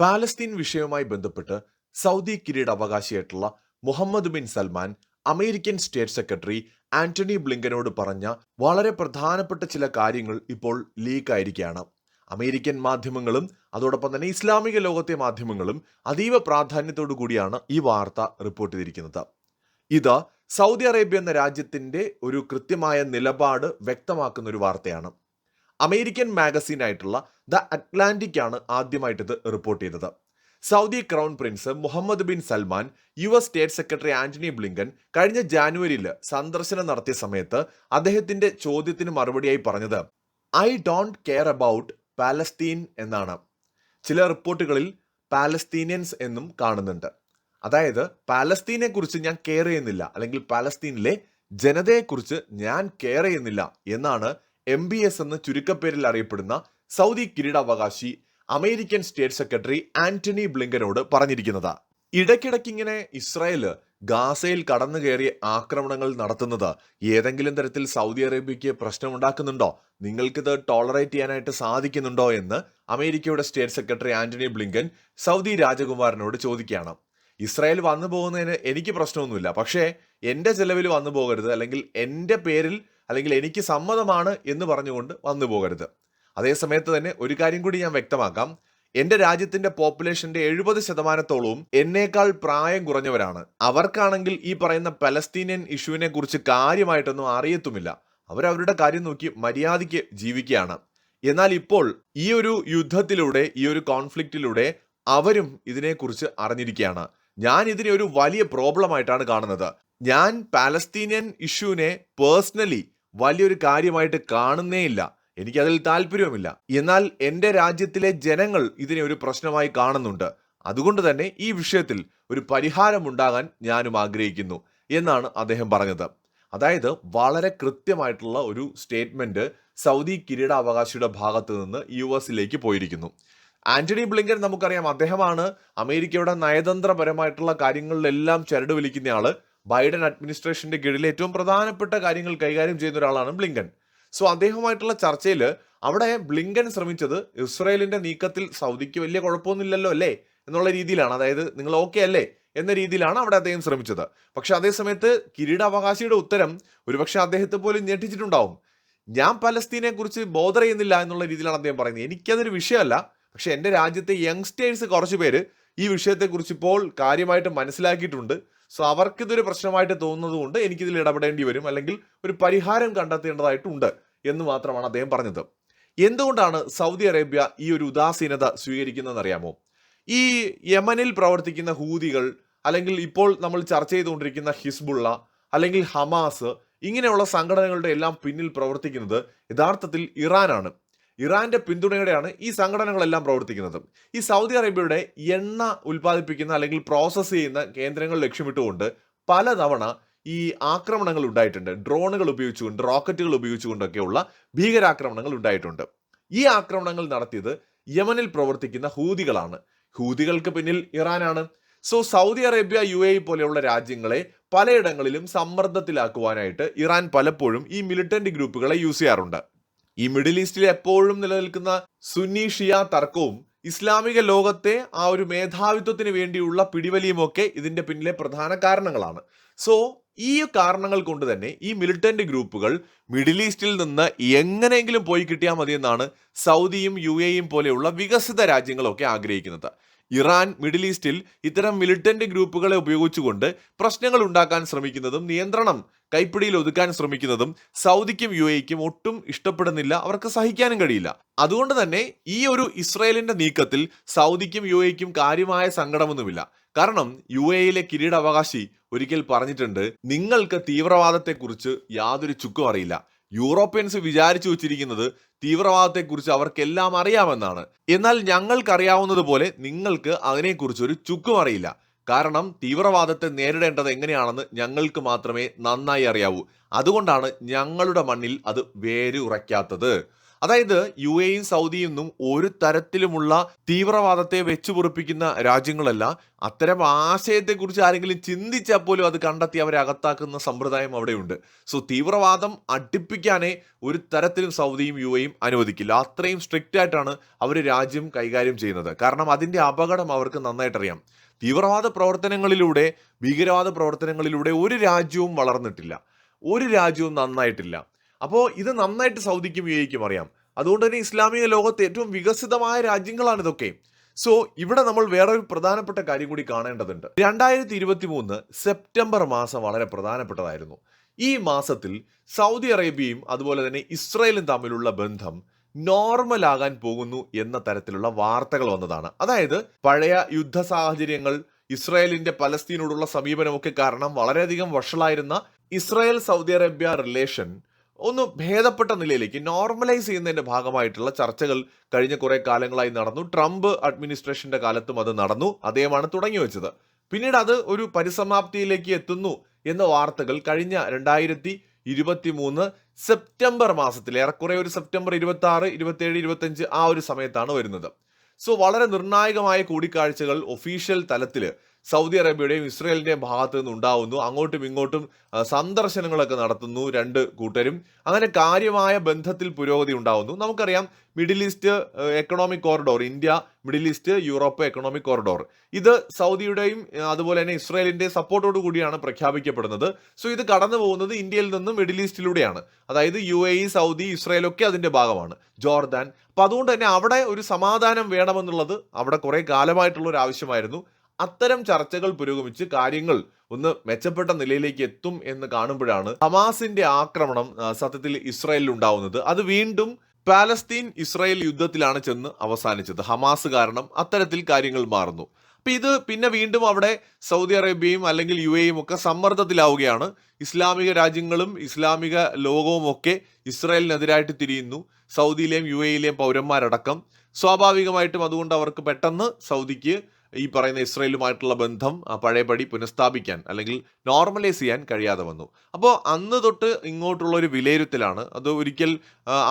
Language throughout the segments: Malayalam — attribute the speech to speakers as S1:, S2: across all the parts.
S1: പാലസ്തീൻ വിഷയവുമായി ബന്ധപ്പെട്ട് Saudi കിരീടാവകാശിയായിട്ടുള്ള Mohammed bin Salman American state secretary Antony ബ്ലിങ്കനോട് പറഞ്ഞ വളരെ പ്രധാനപ്പെട്ട ചില കാര്യങ്ങൾ ഇപ്പോൾ ലീക്ക് ആയിരിക്കുകയാണ് അമേരിക്കൻ മാധ്യമങ്ങളും അതോടൊപ്പം തന്നെ ഇസ്ലാമിക ലോകത്തെ മാധ്യമങ്ങളും അതീവ പ്രാധാന്യത്തോടു കൂടിയാണ് ഈ വാർത്ത റിപ്പോർട്ട് ചെയ്തിരിക്കുന്നത്. ഇത് സൗദി അറേബ്യ എന്ന രാജ്യത്തിന്റെ ഒരു കൃത്യമായ നിലപാട് വ്യക്തമാക്കുന്ന ഒരു വാർത്തയാണ്. അമേരിക്കൻ മാഗസീൻ ആയിട്ടുള്ള ദ അറ്റ്ലാന്റിക് ആണ് ആദ്യമായിട്ട് ഇത് റിപ്പോർട്ട് ചെയ്തത്. Saudi crown prince Mohammed bin Salman U S state secretary Antony Blinken കഴിഞ്ഞ ജാനുവരിയിൽ സന്ദർശനം നടത്തിയ സമയത്ത് അദ്ദേഹത്തിന്റെ ചോദ്യത്തിന് മറുപടിയായി പറഞ്ഞത് I don't care about Palestine എന്നാണ്. ചില റിപ്പോർട്ടുകളിൽ പാലസ്തീനിയൻസ് എന്നും കാണുന്നുണ്ട്. അതായത് പാലസ്തീനെ കുറിച്ച് ഞാൻ കെയർ ചെയ്യുന്നില്ല അല്ലെങ്കിൽ പാലസ്തീനിലെ ജനതയെക്കുറിച്ച് ഞാൻ കെയർ ചെയ്യുന്നില്ല എന്നാണ് എം ബി എസ് എന്ന് ചുരുക്കപ്പേരിൽ അറിയപ്പെടുന്ന സൗദി കിരീടാവകാശി അമേരിക്കൻ സ്റ്റേറ്റ് സെക്രട്ടറി ആന്റണി ബ്ലിങ്കനോട് പറഞ്ഞിരിക്കുന്നത്. ഇടയ്ക്കിടയ്ക്ക് ഇസ്രായേൽ ഗാസയിൽ കടന്നു കയറി ആക്രമണങ്ങൾ നടത്തുന്നത് ഏതെങ്കിലും തരത്തിൽ സൗദി അറേബ്യയ്ക്ക് പ്രശ്നമുണ്ടാക്കുന്നുണ്ടോ? നിങ്ങൾക്കിത് ടോളറേറ്റ് ചെയ്യാനായിട്ട് സാധിക്കുന്നുണ്ടോ എന്ന് അമേരിക്കയുടെ state secretary Antony Blinken Saudi രാജകുമാരനോട് ചോദിക്കുകയാണ്. ഇസ്രായേൽ വന്നു പോകുന്നതിന് എനിക്ക് പ്രശ്നമൊന്നുമില്ല. പക്ഷേ എന്റെ ചെലവിൽ വന്നു പോകരുത് അല്ലെങ്കിൽ എന്റെ പേരിൽ അല്ലെങ്കിൽ എനിക്ക് സമ്മതമാണ് എന്ന് പറഞ്ഞുകൊണ്ട് വന്നു പോകരുത്. അതേസമയത്ത് തന്നെ ഒരു കാര്യം കൂടി ഞാൻ വ്യക്തമാക്കാം. എന്റെ രാജ്യത്തിന്റെ പോപ്പുലേഷന്റെ എഴുപത് ശതമാനത്തോളവും എന്നേക്കാൾ പ്രായം കുറഞ്ഞവരാണ്. അവർക്കാണെങ്കിൽ ഈ പറയുന്ന പലസ്തീനിയൻ ഇഷ്യൂവിനെ കുറിച്ച് കാര്യമായിട്ടൊന്നും അറിയത്തുമില്ല. അവരവരുടെ കാര്യം നോക്കി മര്യാദയ്ക്ക് ജീവിക്കുകയാണ്. എന്നാൽ ഇപ്പോൾ ഈ ഒരു യുദ്ധത്തിലൂടെ ഈ ഒരു കോൺഫ്ലിക്റ്റിലൂടെ അവരും ഇതിനെക്കുറിച്ച് അറിഞ്ഞിരിക്കുകയാണ്. ഞാൻ ഇതിനെ ഒരു വലിയ പ്രോബ്ലം ആയിട്ടാണ് കാണുന്നത്. ഞാൻ പാലസ്തീനിയൻ ഇഷ്യൂവിനെ പേഴ്സണലി വലിയൊരു കാര്യമായിട്ട് കാണുന്നേയില്ല. എനിക്കതിൽ താല്പര്യവുമില്ല. എന്നാൽ എന്റെ രാജ്യത്തിലെ ജനങ്ങൾ ഇതിനെ ഒരു പ്രശ്നമായി കാണുന്നുണ്ട്. അതുകൊണ്ട് തന്നെ ഈ വിഷയത്തിൽ ഒരു പരിഹാരം ഉണ്ടാകാൻ ഞാനും ആഗ്രഹിക്കുന്നു എന്നാണ് അദ്ദേഹം പറഞ്ഞത്. അതായത് വളരെ കൃത്യമായിട്ടുള്ള ഒരു സ്റ്റേറ്റ്മെന്റ് സൗദി കിരീടാവകാശിയുടെ ഭാഗത്ത് നിന്ന് യു എസിലേക്ക് പോയിരിക്കുന്നു. ആന്റണി ബ്ലിങ്കൻ നമുക്കറിയാം അദ്ദേഹമാണ് അമേരിക്കയുടെ നയതന്ത്രപരമായിട്ടുള്ള കാര്യങ്ങളിലെല്ലാം ചരട് വലിക്കുന്നയാൾ ബൈഡൻ അഡ്മിനിസ്ട്രേഷന്റെ കീഴിൽ ഏറ്റവും പ്രധാനപ്പെട്ട കാര്യങ്ങൾ കൈകാര്യം ചെയ്യുന്ന ഒരാളാണ് ബ്ലിങ്കൻ. സോ അദ്ദേഹവുമായിട്ടുള്ള ചർച്ചയിൽ അവിടെ ബ്ലിങ്കൻ ശ്രമിച്ചത് ഇസ്രായേലിന്റെ നീക്കത്തിൽ സൗദിക്ക് വലിയ കുഴപ്പമൊന്നുമില്ലല്ലോ അല്ലേ എന്നുള്ള രീതിയിലാണ്. അതായത് നിങ്ങൾ ഓക്കെ അല്ലേ എന്ന രീതിയിലാണ് അവിടെ അദ്ദേഹം ശ്രമിച്ചത്. പക്ഷെ അതേസമയത്ത് കിരീടാവകാശിയുടെ ഉത്തരം ഒരുപക്ഷെ അദ്ദേഹത്തെ പോലും ഞെട്ടിച്ചിട്ടുണ്ടാവും. ഞാൻ പലസ്തീനെ കുറിച്ച് ബോധർ ചെയ്യുന്നില്ല എന്നുള്ള രീതിയിലാണ് അദ്ദേഹം പറയുന്നത്. എനിക്കതൊരു വിഷയമല്ല. പക്ഷെ എന്റെ രാജ്യത്തെ യങ്സ്റ്റേഴ്സ് കുറച്ച് പേര് ഈ വിഷയത്തെക്കുറിച്ച് ഇപ്പോൾ കാര്യമായിട്ട് മനസ്സിലാക്കിയിട്ടുണ്ട്. സോ അവർക്കിതൊരു പ്രശ്നമായിട്ട് തോന്നുന്നത് കൊണ്ട് എനിക്കിതിൽ ഇടപെടേണ്ടി വരും അല്ലെങ്കിൽ ഒരു പരിഹാരം കണ്ടെത്തേണ്ടതായിട്ടുണ്ട് എന്ന് മാത്രമാണ് അദ്ദേഹം പറഞ്ഞത്. എന്തുകൊണ്ടാണ് സൗദി അറേബ്യ ഈ ഒരു ഉദാസീനത സ്വീകരിക്കുന്നതെന്ന് അറിയാമോ ഈ യമനിൽ പ്രവർത്തിക്കുന്ന ഹൂതികൾ അല്ലെങ്കിൽ ഇപ്പോൾ നമ്മൾ ചർച്ച ചെയ്തുകൊണ്ടിരിക്കുന്ന ഹിസ്ബുള്ള അല്ലെങ്കിൽ ഹമാസ് ഇങ്ങനെയുള്ള സംഘടനകളുടെ എല്ലാം പിന്നിൽ പ്രവർത്തിക്കുന്നത് യഥാർത്ഥത്തിൽ ഇറാനാണ്. ഇറാന്റെ പിന്തുണയോടെയാണ് ഈ സംഘടനകളെല്ലാം പ്രവർത്തിക്കുന്നത്. ഈ സൗദി അറേബ്യയുടെ എണ്ണ ഉൽപ്പാദിപ്പിക്കുന്ന അല്ലെങ്കിൽ പ്രോസസ്സ് ചെയ്യുന്ന കേന്ദ്രങ്ങൾ ലക്ഷ്യമിട്ടുകൊണ്ട് പലതവണ ഈ ആക്രമണങ്ങൾ ഉണ്ടായിട്ടുണ്ട്. ഡ്രോണുകൾ ഉപയോഗിച്ചുകൊണ്ട് റോക്കറ്റുകൾ ഉപയോഗിച്ചുകൊണ്ടൊക്കെയുള്ള ഭീകരാക്രമണങ്ങൾ ഉണ്ടായിട്ടുണ്ട്. ഈ ആക്രമണങ്ങൾ നടത്തിയത് യമനിൽ പ്രവർത്തിക്കുന്ന ഹൂതികളാണ്. ഹൂതികൾക്ക് പിന്നിൽ ഇറാനാണ്. So Saudi Arabia U A പോലെയുള്ള രാജ്യങ്ങളെ പലയിടങ്ങളിലും സമ്മർദ്ദത്തിലാക്കുവാനായിട്ട് ഇറാൻ പലപ്പോഴും ഈ മിലിറ്റന്റ് ഗ്രൂപ്പുകളെ യൂസ് ചെയ്യാറുണ്ട്. ഈ മിഡിൽ ഈസ്റ്റിൽ എപ്പോഴും നിലനിൽക്കുന്ന സുന്നി ഷിയ തർക്കവും ഇസ്ലാമിക ലോകത്തെ ആ ഒരു മേധാവിത്വത്തിന് വേണ്ടിയുള്ള പിടിവലിയുമൊക്കെ ഇതിന്റെ പിന്നിലെ പ്രധാന കാരണങ്ങളാണ്. സോ ഈ കാരണങ്ങൾ കൊണ്ട് തന്നെ ഈ മിലിറ്റന്റ് ഗ്രൂപ്പുകൾ മിഡിൽ ഈസ്റ്റിൽ നിന്ന് എങ്ങനെയെങ്കിലും പോയി കിട്ടിയാൽ മതി എന്നാണ് സൗദിയും യു എയും പോലെയുള്ള വികസിത രാജ്യങ്ങളൊക്കെ ആഗ്രഹിക്കുന്നത്. ഇറാൻ മിഡിൽ ഈസ്റ്റിൽ ഇത്തരം മിലിറ്റന്റ് ഗ്രൂപ്പുകളെ ഉപയോഗിച്ചുകൊണ്ട് പ്രശ്നങ്ങൾ ഉണ്ടാക്കാൻ ശ്രമിക്കുന്നതും നിയന്ത്രണം കൈപ്പിടിയിൽ ഒതുക്കാൻ ശ്രമിക്കുന്നതും സൗദിക്കും യു എക്കും ഒട്ടും ഇഷ്ടപ്പെടുന്നില്ല അവർക്ക് സഹിക്കാനും കഴിയില്ല. അതുകൊണ്ട് തന്നെ ഈ ഒരു ഇസ്രയേലിന്റെ നീക്കത്തിൽ സൗദിക്കും യു എക്കും കാര്യമായ സങ്കടമൊന്നുമില്ല. കാരണം യു എയിലെ കിരീടാവകാശി ഒരിക്കൽ പറഞ്ഞിട്ടുണ്ട് നിങ്ങൾക്ക് തീവ്രവാദത്തെക്കുറിച്ച് യാതൊരു ചുക്കും അറിയില്ല. യൂറോപ്യൻസ് വിചാരിച്ചു വെച്ചിരിക്കുന്നത് തീവ്രവാദത്തെക്കുറിച്ച് അവർക്കെല്ലാം അറിയാമെന്നാണ്. എന്നാൽ ഞങ്ങൾക്കറിയാവുന്നതുപോലെ നിങ്ങൾക്ക് അതിനെക്കുറിച്ച് ഒരു ചുക്കും അറിയില്ല. കാരണം തീവ്രവാദത്തെ നേരിടേണ്ടത് എങ്ങനെയാണെന്ന് ഞങ്ങൾക്ക് മാത്രമേ നന്നായി അറിയാവൂ. അതുകൊണ്ടാണ് ഞങ്ങളുടെ മണ്ണിൽ അത് വേരുറയ്ക്കാത്തത്. അതായത് യു എയും സൗദിയും ഒന്നും ഒരു തരത്തിലുമുള്ള തീവ്രവാദത്തെ വെച്ചു പൊറിപ്പിക്കുന്ന രാജ്യങ്ങളല്ല അത്തരം ആശയത്തെക്കുറിച്ച് ആരെങ്കിലും ചിന്തിച്ചാൽ പോലും അത് കണ്ടെത്തി അവരെ അകത്താക്കുന്ന സമ്പ്രദായം അവിടെയുണ്ട്. സോ തീവ്രവാദം അടുപ്പിക്കാനേ ഒരു തരത്തിലും സൗദിയും യു എയും അനുവദിക്കില്ല. അത്രയും സ്ട്രിക്റ്റ് ആയിട്ടാണ് അവർ രാജ്യം കൈകാര്യം ചെയ്യുന്നത്. കാരണം അതിന്റെ അപകടം അവർക്ക് നന്നായിട്ടറിയാം. തീവ്രവാദ പ്രവർത്തനങ്ങളിലൂടെ ഭീകരവാദ പ്രവർത്തനങ്ങളിലൂടെ ഒരു രാജ്യവും വളർന്നിട്ടില്ല. ഒരു രാജ്യവും നന്നായിട്ടില്ല. അപ്പോൾ ഇത് നന്നായിട്ട് സൗദിക്കും യു അറിയാം. അതുകൊണ്ട് തന്നെ ഇസ്ലാമിക ലോകത്തെ ഏറ്റവും വികസിതമായ രാജ്യങ്ങളാണ് ഇതൊക്കെ. സോ ഇവിടെ നമ്മൾ വേറൊരു പ്രധാനപ്പെട്ട കാര്യം കൂടി കാണേണ്ടതുണ്ട്. രണ്ടായിരത്തി ഇരുപത്തി മൂന്ന് സെപ്റ്റംബർ മാസം വളരെ പ്രധാനപ്പെട്ടതായിരുന്നു. ഈ മാസത്തിൽ സൗദി അറേബ്യയും അതുപോലെ തന്നെ ഇസ്രായേലും തമ്മിലുള്ള ബന്ധം നോർമൽ ആകാൻ പോകുന്നു എന്ന തരത്തിലുള്ള വാർത്തകൾ വന്നതാണ്. അതായത് പഴയ യുദ്ധ സാഹചര്യങ്ങൾ ഇസ്രായേലിന്റെ പലസ്തീനോടുള്ള സമീപനമൊക്കെ കാരണം വളരെയധികം വഷളായിരുന്ന ഇസ്രായേൽ സൗദി അറേബ്യ റിലേഷൻ ഒന്ന് ഭേദപ്പെട്ട നിലയിലേക്ക് നോർമലൈസ് ചെയ്യുന്നതിന്റെ ഭാഗമായിട്ടുള്ള ചർച്ചകൾ കഴിഞ്ഞ കുറെ കാലങ്ങളായി നടന്നു. ട്രംപ് അഡ്മിനിസ്ട്രേഷന്റെ കാലത്തും അത് നടന്നു അദ്ദേഹമാണ് തുടങ്ങി വെച്ചത് പിന്നീട് അത് ഒരു പരിസമാപ്തിയിലേക്ക് എത്തുന്നു എന്ന വാർത്തകൾ കഴിഞ്ഞ രണ്ടായിരത്തി ഇരുപത്തി മൂന്ന് സെപ്റ്റംബർ മാസത്തിൽ ഏറെക്കുറെ ഒരു സെപ്റ്റംബർ ഇരുപത്തി ആറ് ഇരുപത്തിയേഴ് ഇരുപത്തഞ്ച് ആ ഒരു സമയത്താണ് വരുന്നത്. സോ വളരെ നിർണായകമായ കൂടിക്കാഴ്ചകൾ ഒഫീഷ്യൽ തലത്തിൽ സൗദി അറേബ്യയുടെയും ഇസ്രയേലിന്റെയും ഭാഗത്തു നിന്ന് ഉണ്ടാവുന്നു അങ്ങോട്ടും ഇങ്ങോട്ടും സന്ദർശനങ്ങളൊക്കെ നടത്തുന്നു രണ്ട് കൂട്ടരും. അങ്ങനെ കാര്യമായ ബന്ധത്തിൽ പുരോഗതി ഉണ്ടാവുന്നു. നമുക്കറിയാം middle east economic corridor India middle east Europe economic corridor ഇത് സൗദിയുടെയും അതുപോലെ തന്നെ ഇസ്രയേലിന്റെ സപ്പോർട്ടോട് കൂടിയാണ് പ്രഖ്യാപിക്കപ്പെടുന്നത്. സോ ഇത് കടന്നു പോകുന്നത് ഇന്ത്യയിൽ നിന്നും മിഡിൽ ഈസ്റ്റിലൂടെയാണ്. അതായത് U A E Saudi Israel ഒക്കെ അതിന്റെ ഭാഗമാണ്. ജോർദാൻ. അപ്പൊ അതുകൊണ്ട് തന്നെ അവിടെ ഒരു സമാധാനം വേണമെന്നുള്ളത് അവിടെ കുറേ കാലമായിട്ടുള്ള ഒരു ആവശ്യമായിരുന്നു അത്തരം ചർച്ചകൾ പുരോഗമിച്ച് കാര്യങ്ങൾ ഒന്ന് മെച്ചപ്പെട്ട നിലയിലേക്ക് എത്തും എന്ന് കാണുമ്പോഴാണ് ഹമാസിന്റെ ആക്രമണം സത്യത്തിൽ ഇസ്രായേലിൽ ഉണ്ടാവുന്നത്. അത് വീണ്ടും പാലസ്തീൻ ഇസ്രായേൽ യുദ്ധത്തിലാണ് ചെന്ന് അവസാനിച്ചത്. ഹമാസ് കാരണം അത്തരത്തിൽ കാര്യങ്ങൾ മാറുന്നു. അപ്പൊ ഇത് പിന്നെ വീണ്ടും അവിടെ സൗദി അറേബ്യയും അല്ലെങ്കിൽ യു എയും ഒക്കെ സമ്മർദ്ദത്തിലാവുകയാണ്. ഇസ്ലാമിക രാജ്യങ്ങളും ഇസ്ലാമിക ലോകവും ഒക്കെ ഇസ്രായേലിനെതിരായിട്ട് തിരിയുന്നു. സൗദിയിലെയും യു എയിലെയും പൗരന്മാരടക്കം. സ്വാഭാവികമായിട്ടും അതുകൊണ്ട് അവർക്ക് പെട്ടെന്ന് സൗദിക്ക് ഈ പറയുന്ന ഇസ്രയേലുമായിട്ടുള്ള ബന്ധം പഴയപടി പുനഃസ്ഥാപിക്കാൻ അല്ലെങ്കിൽ നോർമലൈസ് ചെയ്യാൻ കഴിയാതെ വന്നു. അപ്പോൾ അന്ന് തൊട്ട് ഇങ്ങോട്ടുള്ള ഒരു വിലയിരുത്തലാണ്. അത് ഒരിക്കൽ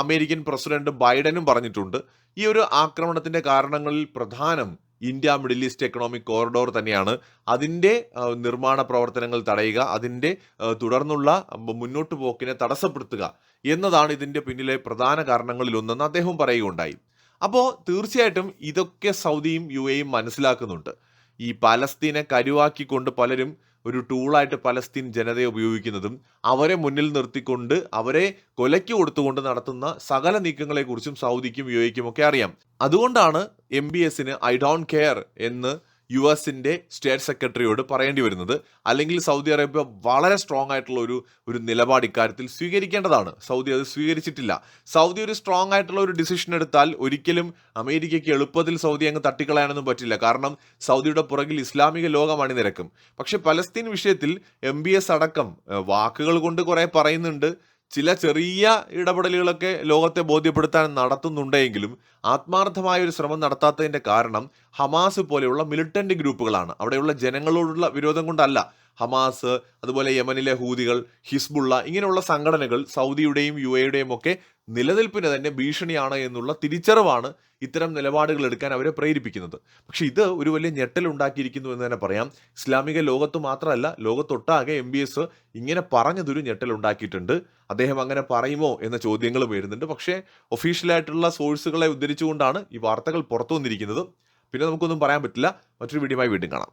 S1: അമേരിക്കൻ പ്രസിഡന്റ് ബൈഡനും പറഞ്ഞിട്ടുണ്ട്. ഈ ഒരു ആക്രമണത്തിന്റെ കാരണങ്ങളിൽ പ്രധാനം India middle east economic corridor തന്നെയാണ്. അതിന്റെ നിർമ്മാണ പ്രവർത്തനങ്ങൾ തടയുക അതിന്റെ തുടർന്നുള്ള മുന്നോട്ട് പോക്കിനെ തടസ്സപ്പെടുത്തുക എന്നതാണ് ഇതിന്റെ പിന്നിലെ പ്രധാന കാരണങ്ങളിലൊന്നെന്ന് അദ്ദേഹം പറയുകയുണ്ടായി. അപ്പോൾ തീർച്ചയായിട്ടും ഇതൊക്കെ സൗദിയും യു എയും മനസ്സിലാക്കുന്നുണ്ട്. ഈ പലസ്തീനെ കരുവാക്കിക്കൊണ്ട് പലരും ഒരു ടൂളായിട്ട് പലസ്തീൻ ജനതയെ ഉപയോഗിക്കുന്നതും അവരെ മുന്നിൽ നിർത്തിക്കൊണ്ട് അവരെ കൊലയ്ക്ക് കൊടുത്തുകൊണ്ട് നടത്തുന്ന സകല നീക്കങ്ങളെക്കുറിച്ചും സൗദിക്കും യു എക്കും ഒക്കെ അറിയാം. അതുകൊണ്ടാണ് എം ബി എസിന് ഐ ഡോണ്ട് കെയർ എന്ന് യു എസിന്റെ സ്റ്റേറ്റ് സെക്രട്ടറിയോട് പറയേണ്ടി വരുന്നത് അല്ലെങ്കിൽ സൗദി അറേബ്യ വളരെ സ്ട്രോങ് ആയിട്ടുള്ള ഒരു ഒരു നിലപാട് ഇക്കാര്യത്തിൽ സ്വീകരിക്കേണ്ടതാണ്. സൗദി അത് സ്വീകരിച്ചിട്ടില്ല. സൗദി ഒരു സ്ട്രോങ് ആയിട്ടുള്ള ഒരു ഡിസിഷൻ എടുത്താൽ ഒരിക്കലും അമേരിക്കയ്ക്ക് എളുപ്പത്തിൽ സൗദി അങ്ങ് തട്ടിക്കളയാനൊന്നും പറ്റില്ല. കാരണം സൗദിയുടെ പുറകിൽ ഇസ്ലാമിക ലോകമാണ് നിരക്കും പക്ഷെ പലസ്തീൻ വിഷയത്തിൽ എം ബി എസ് അടക്കം വാക്കുകൾ കൊണ്ട് കുറേ പറയുന്നുണ്ട്. ചില ചെറിയ ഇടപെടലുകളൊക്കെ ലോകത്തെ ബോധ്യപ്പെടുത്താൻ നടത്തുന്നുണ്ടെങ്കിലും ആത്മാർത്ഥമായ ഒരു ശ്രമം നടത്താത്തതിന്റെ കാരണം ഹമാസ് പോലെയുള്ള മിലിറ്റന്റ് ഗ്രൂപ്പുകളാണ്. അവിടെയുള്ള ജനങ്ങളോടുള്ള വിരോധം കൊണ്ടല്ല. ഹമാസ് അതുപോലെ യമനിലെ ഹൂതികൾ ഹിസ്ബുള്ള ഇങ്ങനെയുള്ള സംഘടനകൾ സൗദിയുടെയും യു എയുടെയും ഒക്കെ നിലനിൽപ്പിന് തന്നെ ഭീഷണിയാണ് എന്നുള്ള തിരിച്ചറിവാണ് ഇത്തരം നിലപാടുകൾ എടുക്കാൻ അവരെ പ്രേരിപ്പിക്കുന്നത്. പക്ഷെ ഇത് ഒരു വലിയ ഞെട്ടൽ ഉണ്ടാക്കിയിരിക്കുന്നു എന്ന് തന്നെ പറയാം. ഇസ്ലാമിക ലോകത്ത് മാത്രമല്ല ലോകത്തൊട്ടാകെ എം ബി എസ് ഇങ്ങനെ പറഞ്ഞതൊരു ഞെട്ടൽ ഉണ്ടാക്കിയിട്ടുണ്ട്. അദ്ദേഹം അങ്ങനെ പറയുമോ എന്ന ചോദ്യങ്ങളും വരുന്നുണ്ട് പക്ഷേ ഒഫീഷ്യലായിട്ടുള്ള സോഴ്സുകളെ ഉദ്ധരിച്ചുകൊണ്ടാണ് ഈ വാർത്തകൾ പുറത്തു വന്നിരിക്കുന്നത് പിന്നെ നമുക്കൊന്നും പറയാൻ പറ്റില്ല. മറ്റൊരു വീഡിയോയുമായി വീണ്ടും കാണാം.